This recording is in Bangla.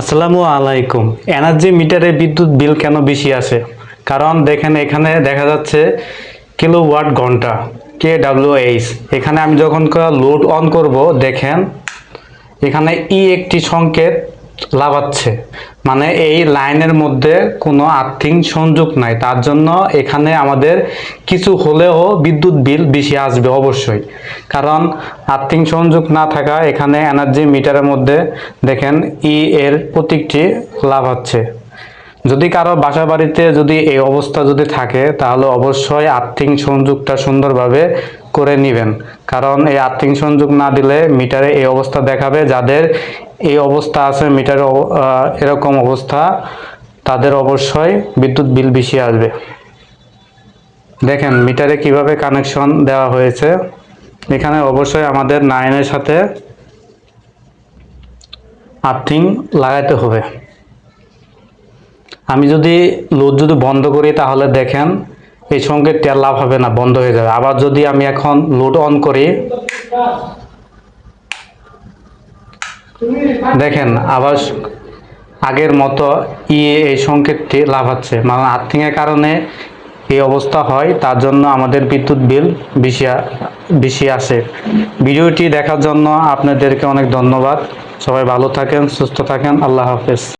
আসসালামু আলাইকুম। এনার্জি মিটারে বিদ্যুৎ বিল কেন বেশি আসে কারণ দেখেন এখানে দেখা যাচ্ছে কিলো ওয়াট ঘণ্টা কে এইচ। এখানে আমি যখন লোড অন করব, দেখেন এখানে ই একটি সংকেত লাগাচ্ছে মানে এই লাইনের মধ্যে কোনো আর্থিং সংযোগ নাই। তার জন্য এখানে আমাদের কিছু হলেও বিদ্যুৎ বিল বেশি আসবে অবশ্যই। কারণ আর্থিং সংযোগ না থাকা এখানে এনার্জি মিটারের মধ্যে দেখেন ই এর প্রতীকটি লাভ হচ্ছে। যদি কারও বাসা বাড়িতে যদি এই অবস্থা যদি থাকে, তাহলে অবশ্যই আর্থিং সংযোগটা সুন্দরভাবে করে নেবেন। কারণ এই আর্থিং সংযোগ না দিলে মিটারে এই অবস্থা দেখাবে। যাদের এই অবস্থা আছে, মিটারে এরকম অবস্থা, তাদের অবশ্যই বিদ্যুৎ বিল বেশি আসবে। দেখেন, মিটারে কীভাবে কানেকশন দেওয়া হয়েছে। এখানে অবশ্যই আমাদের নাইনের সাথে আর্থিং লাগাইতে হবে। আমি যদি লোড যদি বন্ধ করি তাহলে দেখেন এই সঙ্গে তেল লাভ হবে না, বন্ধ হয়ে যাবে। আবার যদি আমি এখন লোড অন করি, দেখেন আবার আগের মতো ইয়ে এই সংকেতটি লাভ হচ্ছে। মানে আর্থিংয়ের কারণে এই অবস্থা হয়, তার জন্য আমাদের বিদ্যুৎ বিল বেশি বেশি আসে। ভিডিওটি দেখার জন্য আপনাদেরকে অনেক ধন্যবাদ। সবাই ভালো থাকেন, সুস্থ থাকেন। আল্লাহ হাফেজ।